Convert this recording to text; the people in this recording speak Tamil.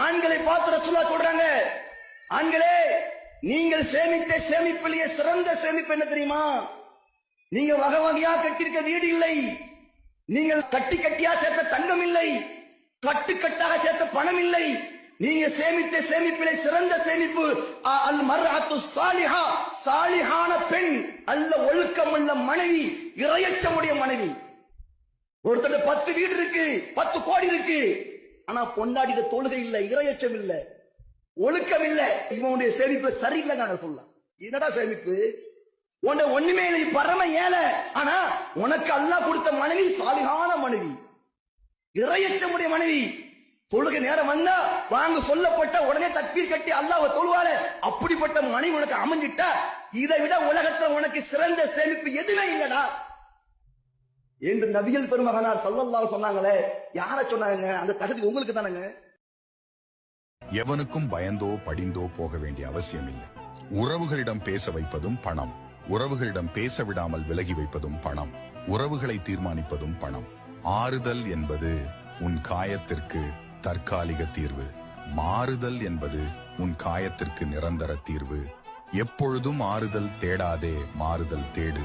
ஆண்களை பார்த்து ரசூலா சொல்றாங்க. ஆண்களே நீங்கள் சேமித்த சேமிப்பிலேயே சிறந்த சேமிப்பு என்ன தெரியுமா? நீங்க வகை வகையா கட்டியிருக்க வீடு இல்லை. நீங்கள் கட்டி கட்டியா சேர்த்த தங்கம் இல்லை. கட்டு கட்டாக சேர்த்த பணம் இல்லை. நீங்க சேமித்த சேமிப்பிலே சிறந்த சேமிப்பு அ- அல் மர்ஹத்து சாலிஹா சாலிஹான பெண் அல்ல ஒழுக்கம் உள்ள மனைவி இரையச்சமுடைய மனைவி. ஒருத்தர் பத்து வீடு இருக்கு பத்து கோடி இருக்கு. ஆனா பொண்டாடிட தொழுகை இல்ல இரையச்சம் இல்ல ஒழுக்கம் இல்ல. இவனுடைய சேமிப்பு சரியில்லைங்க சொல்ல என்னடா சேமிப்பு? உன்னை ஒண்ணுமே இல்லை பரம ஏழை. ஆனா உனக்கு அல்லாஹ் கொடுத்த மனைவி சாலிகான மனைவி. இரையச்சமுடைய மனைவி. தொழுக நேரம் வந்தா வாங்க சொல்லப்பட்ட உடனே தற்பீர் கட்டி அல்லாஹ் தொழுவால அப்படிப்பட்ட மனைவி உனக்கு அமைஞ்சிட்டா இதை விட உலகத்துல உனக்கு சிறந்த சேமிப்பு எதுவுமே இல்லடா. என்று நபிகள் பெருமகனார் சல்லல்லாஹு சொன்னாங்களே. யார சொன்னாங்க? அந்த தகுதி உங்களுக்கு தானங்க? எவனுக்கும் பயந்தோ படிந்தோ போக வேண்டிய அவசியம் இல்லை உறவுகளிடம் பேச வைப்பதும் பணம். உறவுகளிடம் பேச விடாமல் விலகி வைப்பதும் பணம். உறவுகளை தீர்மானிப்பதும் பணம். ஆறுதல் என்பது உன் காயத்திற்கு தற்காலிக தீர்வு. மாறுதல் என்பது உன் காயத்திற்கு நிரந்தர தீர்வு. எப்பொழுதும் ஆறுதல் தேடாதே மாறுதல் தேடு.